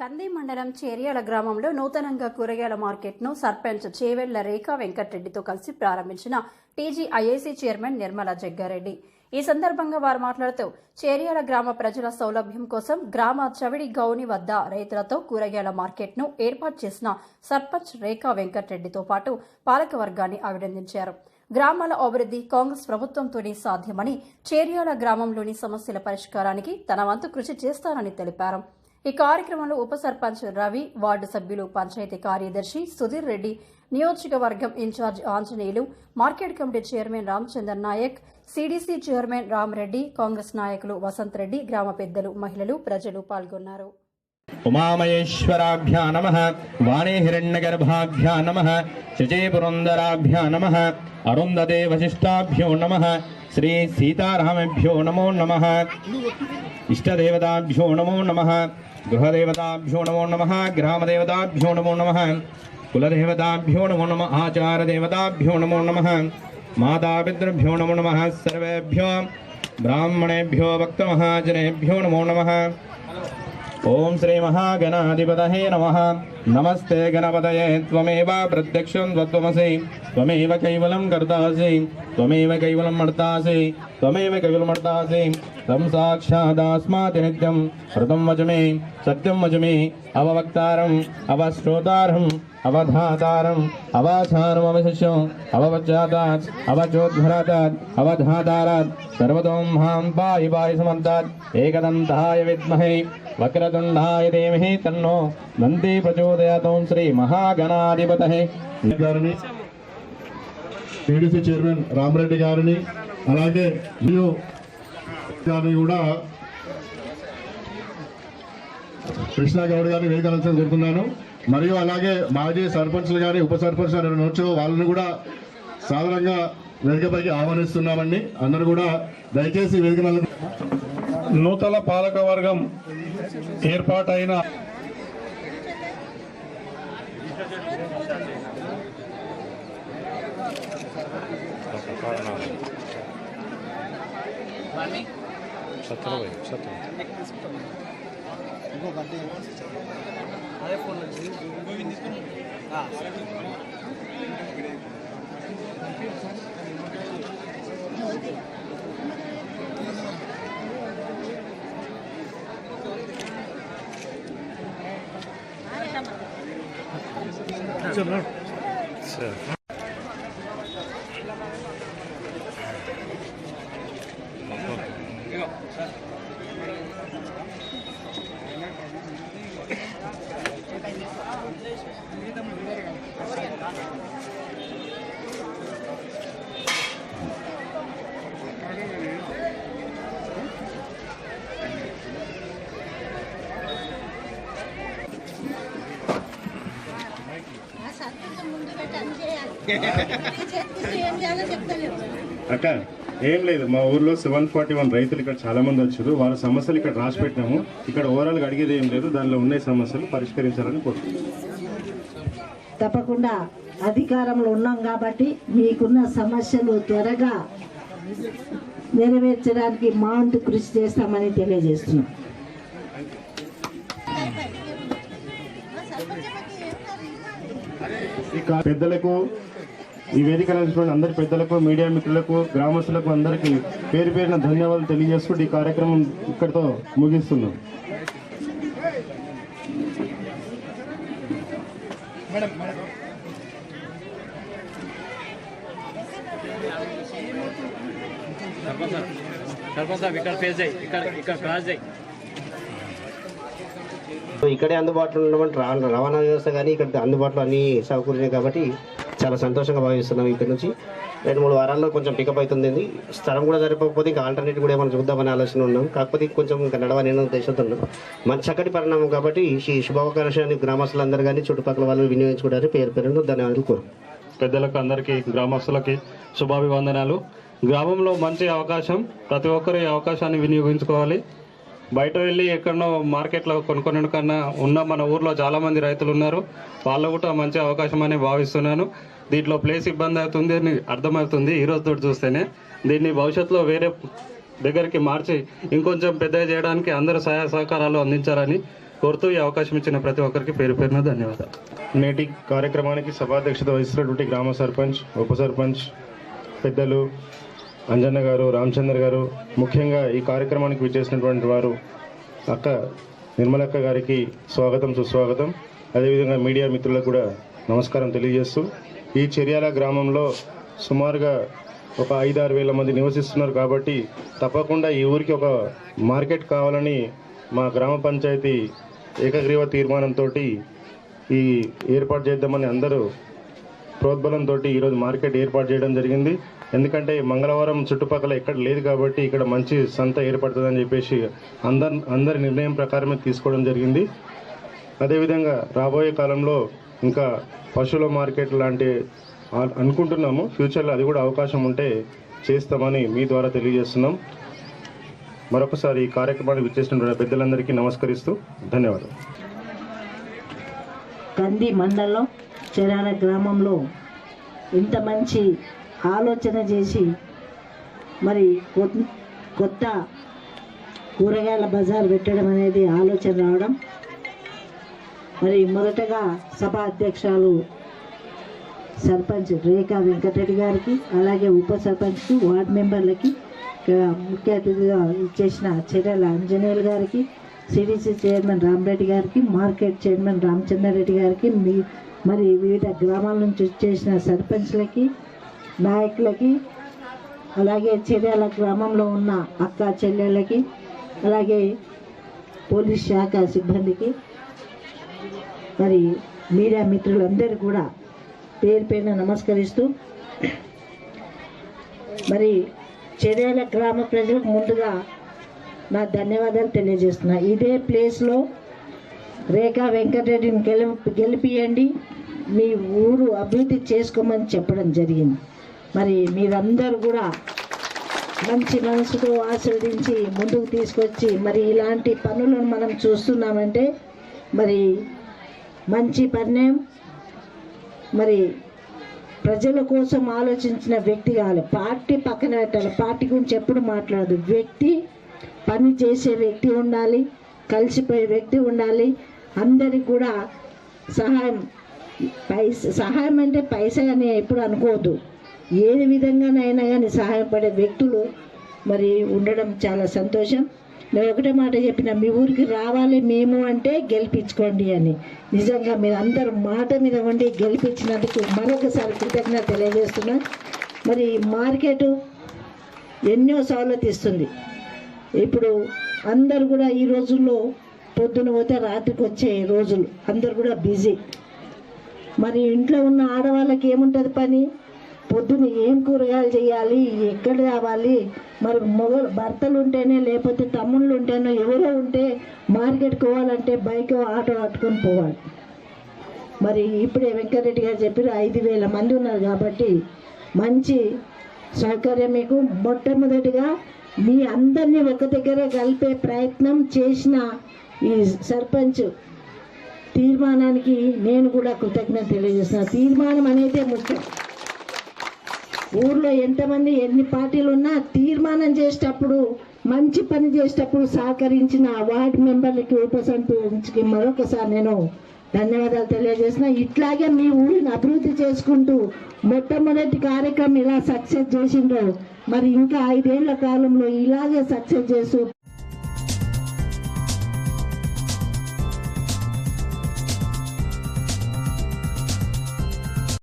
కంది మండలం చేర్యాల గ్రామంలో నూతనంగా కూరగాయల మార్కెట్ను సర్పంచ్ చేవెళ్ళ రేఖా వెంకటరెడ్డితో కలిసి ప్రారంభించిన టీజీఐఏసీ చైర్మన్ నిర్మలా జగ్గారెడ్డి. ఈ సందర్భంగా వారు మాట్లాడుతూ చేర్యాల గ్రామ ప్రజల సౌలభ్యం కోసం గ్రామ చవిడి గౌని వద్ద రైతులతో కూరగాయల మార్కెట్ను ఏర్పాటు చేసిన సర్పంచ్ రేఖా వెంకటరెడ్డితో పాటు పాలకవర్గాన్ని అభినందించారు. గ్రామాల అభివృద్ధి కాంగ్రెస్ ప్రభుత్వంతోనే సాధ్యమని చేర్యాల గ్రామంలోని సమస్యల పరిష్కారానికి తన వంతు కృషి చేస్తానని తెలిపారు. ఈ కార్యక్రమంలో ఉప సర్పంచ్ రవి వార్డు సభ్యులు పంచాయతీ కార్యదర్శి సుధీర్ రెడ్డి నియోజకవర్గం incharge Anjaneyulu market committee chairman Ramachandar Nayak CDC chairman Ramareddy Congress నాయకులు వసంత్ రెడ్డి గ్రామ పెద్దలు మహిళలు ప్రజలు పాల్గొన్నారు. ఉమామయేశ్వరాభ్యా నమ వాణీ హిరణ్యగర్భాభ్యా నమ శచీపురందరాభ్యా నమ అరుంధదే వశిష్టాభ్యో నమ శ్రీ సీతారామభ్యో నమో నమ ఇష్టదేవతాభ్యో నమో నమ గృహదేవతాభ్యో నమో నమ గ్రామదేవతాభ్యో నమో నమ కులదేవతాభ్యో నమో నమ ఆచారదేవతాభ్యో నమో నమ మాతాపితృభ్యో నమో నమ సర్వేభ్యో బ్రాహ్మణేభ్యో భక్తమహాజనేభ్యో నమో నమ. ఓం శ్రీ మహాగణాధిపతయే నమ. नमस्ते गणपत प्रत्यक्ष कवलम त्वत्वमसि कवल कैवलं कवल मर्तासी तम साक्षादास्मा त्वमेव कैवलमर्तासि तं साक्षादास्माति नित्यं हृतं वच मे सत्यं वच मे अववक्तारम् अवश्रोतारम् अवधातारम् अवासारमवशिष्यम् अववचातात् अवचोद्धरातात् अवधातारात् सर्वतोऽहं पायि पायि समन्तात्, एकदन्ताय विद्महे, वक्रतुण्डाय तन्नो नंदी प्रचो ప్రచోదయాతం శ్రీ మహాగణాధిపతహే గారిని టీడీసీ చైర్మన్ రామరెడ్డి గారిని అలాగే గారిని కూడా కృష్ణా గౌడ్ గారిని వేయగలసిన కోరుతున్నాను. మరియు అలాగే మాజీ సర్పంచ్లు కానీ ఉప సర్పంచ్ నోచో వాళ్ళని కూడా సాధారణంగా వేదికపైకి ఆహ్వానిస్తున్నామండి. అందరూ కూడా దయచేసి వేదిక మీద నూతన పాలక వర్గం ఏర్పాటైన ఆ సర్పంచ్ ముందు పెట్టి అన్ని చేయాలి చేస్తే ఏం చేయాలో చెప్తలేవు అక్క ఏం లేదు. మా ఊర్లో సెవెన్ ఫార్టీ వన్ రైతులు ఇక్కడ చాలా మంది వచ్చారు. వాళ్ళ సమస్యలు ఇక్కడ రాసి పెట్టినాము. ఇక్కడ ఓవరాల్గా అడిగేది ఏం లేదు. దానిలో ఉన్న సమస్యలు పరిష్కరించాలని కోరుతున్నాం తప్పకుండా అధికారంలో ఉన్నాం కాబట్టి మీకున్న సమస్యలు త్వరగా నెరవేర్చడానికి మా వంతు కృషి చేస్తామని తెలియజేస్తున్నాం. పెద్దలకు ఈ వేదిక అందరి పెద్దలకు మీడియా మిత్రులకు గ్రామస్తులకు అందరికీ పేరు పేరున ధన్యవాదాలు తెలియజేసుకుంటూ ఈ కార్యక్రమం ఇక్కడితో ముగిస్తున్నాం. ఇక్కడే అందుబాటులో ఉన్నటువంటి రవాణా వ్యవస్థ కానీ ఇక్కడ అందుబాటులో అన్ని సౌకర్యాలు కాబట్టి చాలా సంతోషంగా భావిస్తున్నాం ఇక్కడి నుంచి. రెండు మూడు వారాల్లో కొంచెం పికప్ అవుతుంది. స్థలం కూడా సరిపోకపోతే ఇంకా ఆల్టర్నేటివ్ కూడా ఏమైనా చూద్దామని ఆలోచన ఉన్నాం. కాకపోతే కొంచెం ఇంకా నడవని ఉద్దేశంతో ఉన్నాం. మంచి చక్కటి పరిణామం కాబట్టి ఈ శుభావకాశాన్ని గ్రామస్తులందరూ కానీ చుట్టుపక్కల వాళ్ళు వినియోగించుకోవడానికి పేరు పేరును ధన్యవాదాలు కోరు పెద్దలకు అందరికీ గ్రామస్తులకి శుభాభివందనాలు. గ్రామంలో మంచి అవకాశం ప్రతి ఒక్కరు ఈ అవకాశాన్ని వినియోగించుకోవాలి. బయట వెళ్ళి ఎక్కడో మార్కెట్లో కొనుక్కొనడం కన్నా ఉన్న మన ఊర్లో చాలామంది రైతులు ఉన్నారు. వాళ్ళ కూడా మంచి అవకాశం అని భావిస్తున్నాను. దీంట్లో ప్లేస్ ఇబ్బంది అవుతుంది అని అర్థమవుతుంది ఈ రోజుతో చూస్తేనే. దీన్ని భవిష్యత్తులో వేరే దగ్గరికి మార్చి ఇంకొంచెం పెద్ద చేయడానికి అందరూ సహాయ సహకారాలు అందించాలని కోరుతూ ఈ అవకాశం ఇచ్చిన ప్రతి ఒక్కరికి పేరు పేరున ధన్యవాదాలు. నేటి కార్యక్రమానికి సభాధ్యక్షత వహిస్తున్నటువంటి గ్రామ సర్పంచ్ ఉప సర్పంచ్ పెద్దలు అంజన్న గారు రామచంద్ర గారు ముఖ్యంగా ఈ కార్యక్రమానికి విచ్చేసినటువంటి వారు అక్క నిర్మలక్క గారికి స్వాగతం సుస్వాగతం. అదేవిధంగా మీడియా మిత్రులకు కూడా నమస్కారం తెలియజేస్తూ ఈ చర్యాల గ్రామంలో సుమారుగా ఒక ఐదు ఆరు వేల మంది నివసిస్తున్నారు కాబట్టి తప్పకుండా ఈ ఊరికి ఒక మార్కెట్ కావాలని మా గ్రామ పంచాయతీ ఏకగ్రీవ తీర్మానంతో ఈ ఏర్పాటు చేద్దామని అందరూ ప్రోద్బలంతో ఈరోజు మార్కెట్ ఏర్పాటు చేయడం జరిగింది. ఎందుకంటే మంగళవారం చుట్టుపక్కల ఎక్కడ లేదు కాబట్టి ఇక్కడ మంచి సంత ఏర్పడుతుందని చెప్పేసి అందరి అందరి నిర్ణయం ప్రకారమే తీసుకోవడం జరిగింది. అదేవిధంగా రాబోయే కాలంలో ఇంకా పశువుల మార్కెట్ లాంటి అనుకుంటున్నాము. ఫ్యూచర్లో అది కూడా అవకాశం ఉంటే చేస్తామని మీ ద్వారా తెలియజేస్తున్నాం. మరొకసారి ఈ కార్యక్రమానికి విచ్చేసిన పెద్దలందరికీ నమస్కరిస్తూ ధన్యవాదాలు. కంది మండలం చెరాల గ్రామంలో ఇంత మంచి ఆలోచన చేసి మరి కొత్త కొత్త కూరగాయల బజార్ పెట్టడం అనేది ఆలోచన రావడం. మరి మొదటగా సభ అధ్యక్షులు సర్పంచ్ రేఖా వెంకటరెడ్డి గారికి అలాగే ఉప సర్పంచ్కి వార్డు మెంబర్లకి ముఖ్య అతిథిగా ఇచ్చేసిన చర్యల అంజనేయులు గారికి సిడిసి చైర్మన్ రామరెడ్డి గారికి మార్కెట్ చైర్మన్ రామచంద్రారెడ్డి గారికి మీ మరి వివిధ గ్రామాల నుంచి వచ్చేసిన సర్పంచ్లకి నాయకులకి అలాగే చర్యల గ్రామంలో ఉన్న అక్క చెల్లెళ్ళకి అలాగే పోలీస్ శాఖ సిబ్బందికి మరి మీడియా మిత్రులందరూ కూడా పేరు పైన నమస్కరిస్తూ మరి చర్యల గ్రామ ప్రజలకు ముందుగా నా ధన్యవాదాలు తెలియజేస్తున్నా. ఇదే ప్లేస్లో రేఖా వెంకటరెడ్డిని గెలి గెలిపియండి. మీ ఊరు అభివృద్ధి చేసుకోమని చెప్పడం జరిగింది. మరి మీరందరూ కూడా మంచి మనసుతో ఆస్వాదించి ముందుకు తీసుకొచ్చి మరి ఇలాంటి పనులను మనం చూస్తున్నామంటే మరి మంచి పరిణయం మరి ప్రజల కోసం ఆలోచించిన వ్యక్తి కావాలి. పార్టీ పక్కన పెట్టాలి. పార్టీ గురించి ఎప్పుడు మాట్లాడదు. వ్యక్తి పని చేసే వ్యక్తి ఉండాలి కలిసిపోయే వ్యక్తి ఉండాలి. అందరికి కూడా సహాయం. పైస సహాయం అంటే పైసా అని ఎప్పుడు అనుకోవద్దు. ఏ విధంగానైనా కానీ సహాయపడే వ్యక్తులు మరి ఉండడం చాలా సంతోషం. నేను ఒకటే మాట చెప్పిన మీ ఊరికి రావాలి మేము అంటే గెలిపించుకోండి అని. నిజంగా మీరు అందరూ మాట మీద ఉండి గెలిపించినందుకు మరొకసారి కృతజ్ఞత తెలియజేస్తున్నా. మరి మార్కెట్ ఎన్నో సవలతు ఇస్తుంది ఇప్పుడు అందరు కూడా ఈ రోజుల్లో పొద్దున పోతే రాత్రికి వచ్చే రోజులు. అందరు కూడా బిజీ. మరి ఇంట్లో ఉన్న ఆడవాళ్ళకి ఏముంటుంది పని? పొద్దున ఏం కూరగాయలు చేయాలి? ఎక్కడ రావాలి? మరి మొగ భర్తలు ఉంటేనే లేకపోతే తమ్ముళ్ళు ఉంటేనో ఎవరో ఉంటే మార్కెట్కి పోవాలంటే బైక్ ఆటో పట్టుకొని పోవాలి. మరి ఇప్పుడే వెంకటరెడ్డి గారు చెప్పారు ఐదు వేల మంది ఉన్నారు కాబట్టి మంచి సౌకర్యం మీకు. మొట్టమొదటిగా మీ అందరినీ ఒక దగ్గర కలిపే ప్రయత్నం చేసిన ఈ సర్పంచ్ తీర్మానానికి నేను కూడా కృతజ్ఞత తెలియజేస్తున్నా. తీర్మానం అనేది ముఖ్యం. ఊర్లో ఎంతమంది ఎన్ని పార్టీలు ఉన్నా తీర్మానం చేసేటప్పుడు మంచి పని చేసేటప్పుడు సహకరించిన వార్డు మెంబర్లకి ఉపసంపించి మరొకసారి నేను ధన్యవాదాలు తెలియజేసిన ఇట్లాగే మీ ఊరిని అభివృద్ధి చేసుకుంటూ మొట్టమొదటి కార్యక్రమం ఇలా సక్సెస్ చేసిండ్రో. మరి ఇంకా ఐదేళ్ళ కాలంలో ఇలాగే సక్సెస్ చేస్తూ